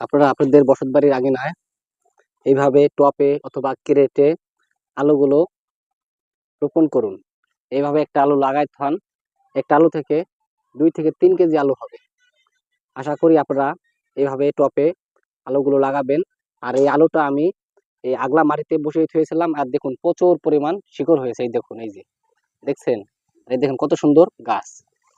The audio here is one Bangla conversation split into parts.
আপনারা আপনাদের বসত বাড়ির আগে না এইভাবে টপে অথবা ক্রেটে আলুগুলো রোপণ করুন। এইভাবে একটা আলু লাগাই থান একটা আলু থেকে দুই থেকে তিন কেজি আলু হবে। আশা করি আপনারা এইভাবে টপে আলুগুলো লাগাবেন। আর এই আলুটা আমি এই আগলা মাটিতে বসিয়ে থুয়েছিলাম আর দেখুন প্রচুর পরিমাণ শিকড় হয়েছে, এই দেখুন, এই যে। দেখছেন? এই দেখুন কত সুন্দর গাছ।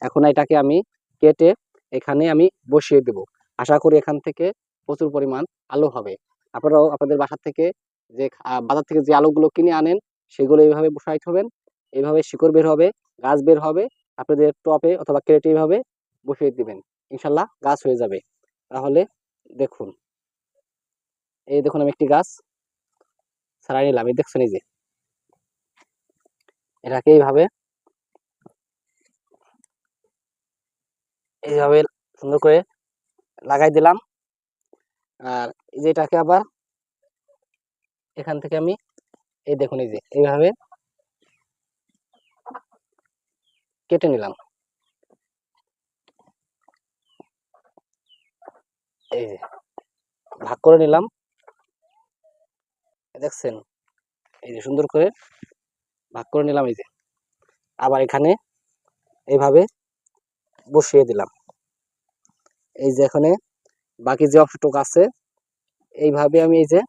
এখন এটাকে আমি কেটে এখানে আমি বসিয়ে দেব। আশা করি এখান থেকে প্রচুর পরিমাণ আলু হবে। আপনারাও আপনাদের বাসা থেকে যে বাজার থেকে যে আলুগুলো কিনে আনেন, সেগুলো এইভাবে বসাইতে হবেন এইভাবে শিকড় বের হবে, গাছ বের হবে, আপনাদের টপে অথবা ক্রেটে এইভাবে বসিয়ে দিবেন। ইনশাল্লাহ গাছ হয়ে যাবে। তাহলে দেখুন, এই দেখুন আমি একটি গাছ ছাড়াই নিলাম। এই দেখছেন এই যে, এটাকে এইভাবে এইভাবে সুন্দর করে লাগাই দিলাম। আর এই যে আবার এখান থেকে আমি, এই দেখুন এই যে, এইভাবে কেটে নিলাম। এই যে, ভাগ করে নিলাম। দেখছেন? এই যে সুন্দর করে ভাগ করে নিলাম এই যে। আবার এখানে এইভাবে বসিয়ে দিলাম। এই যে এখানে বাকি যে অংশটুকু আছে, এইভাবে আমি এই যে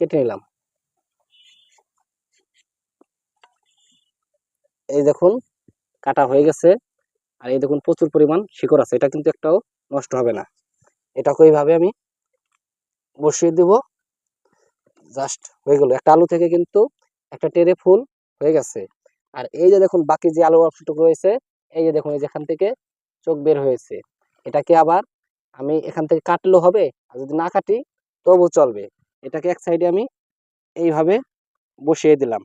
কেটে নিলাম। এই দেখুন, কাটা হয়ে গেছে। আর এই দেখুন, প্রচুর পরিমাণ শিকড় আছে। এটা কিন্তু একটাও নষ্ট হবে না। এটাকে এইভাবে আমি বসিয়ে দেব। জাস্ট হয়ে গেল। একটা আলু থেকে কিন্তু একটা টেরে ফুল হয়ে গেছে। আর এই যে দেখুন, বাকি যে আলু অংশটুকু রয়েছে, এই যে দেখুন, এই যেখান থেকে চোখ বের হয়েছে। এটাকে আবার আমি এখান থেকে কাটলেও হবে, আর যদি না কাটি তবু চলবে। এটাকে এক সাইডে আমি এইভাবে বসিয়ে দিলাম।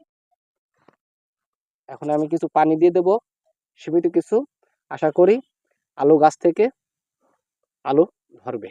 এখন আমি কিছু পানি দিয়ে দেব, সীমিত কিছু। আশা করি আলু গাছ থেকে আলু ধরবে।